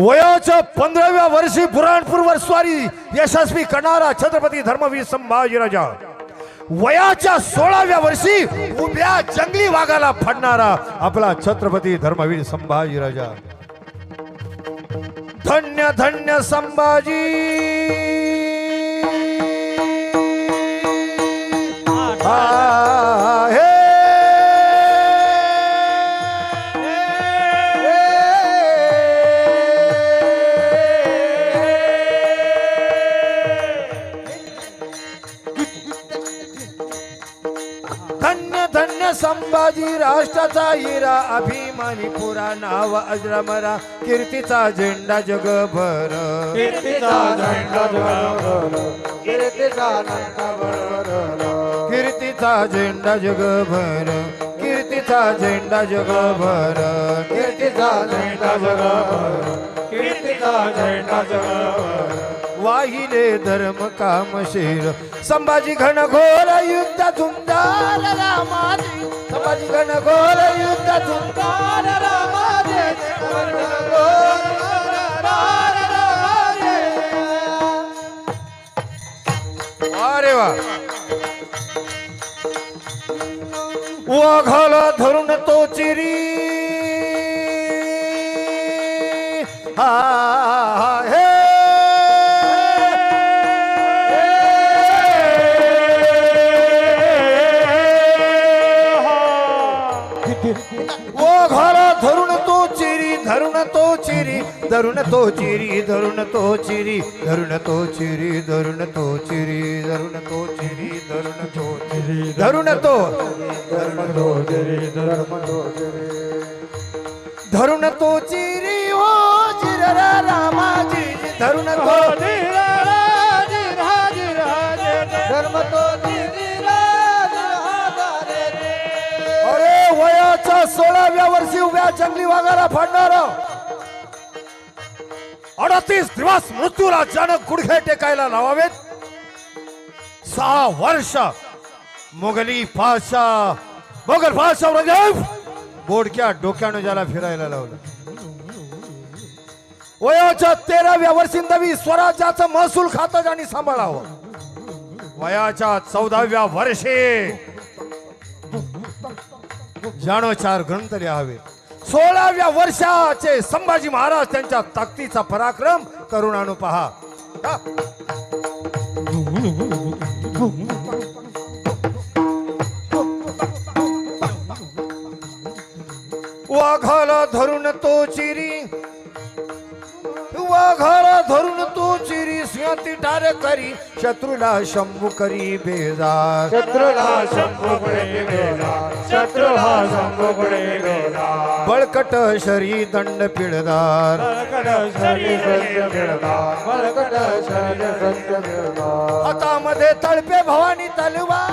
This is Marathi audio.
वयाच्या पंधराव्या वर्षी बुराणपूरवर स्वारी यशस्वी करणारा छत्रपती धर्मवीर संभाजीराजा वयाच्या सोळाव्या वर्षी उभ्या जंगली वाघाला फाडणारा आपला छत्रपती धर्मवीर संभाजीराजा धन्य धन्य संभाजी. आ, धन्य संभाजी राष्ट्राचा हिरा अभिमानी पुरा नाव अजरामरा कीर्तीचा झेंडा जगभर. कीर्तीचा झेंडा जगभर. कीर्तीचा झेंडा कीर्तीचा झेंडा जगभर. कीर्तीचा झेंडा जगभर. कीर्तीचा झेंडा जगभर. कीर्तीचा झेंडा जगभर. वाहिले धर्म कामशील संभाजी घनघोर युद्ध झुंजार रामाजी संभाजी घनघोर युद्ध झुंजार रामाजी अरे वा. वाघाला धरून तो चिरी. हा. वाघाला धरून तो चिरी धरून तो चिरी धरून तो चिरी धरून तो चिरी धरून तो चिरी धरून तो चिरी धरून तो चिरी धरून तो चिरी धरून तो धर्म दोजरी धर्म दोजरी धरून तो चिरी ओ चिररा वयाच्या वर्षी उभ्या जंगली वाघाला फाडणार. अडतीस दिवस मृत्यूला अचानक गुडघे टेकायला लावावेत. सहा वर्ष मोगली पाशा मोगल पाशा रजब बोडक्या डोक्यानं ज्याला फिरायला लावलं. वयाच्या तेराव्या वर्षी नवी स्वराज्याचं महसूल खातं आणि सांभाळावं. वयाच्या चौदाव्या वर्षी चार ग्रंथ लिहावे. सोळाव्या वर्षाचे संभाजी महाराज त्यांच्या ताकदीचा पराक्रम करुणानु पहा. वाघाला धरून तो चिरी. वाघाला अति ठार करी शत्रुला शंभू करी बेजा शत्रुला शंभू पडे बेजा शंभू पडे बेजा बळकट शरीर दंड पिळदार. बळकट दंड बळकट शरी दंड पिळदार. हातामध्ये तळपे भवानी तलवार.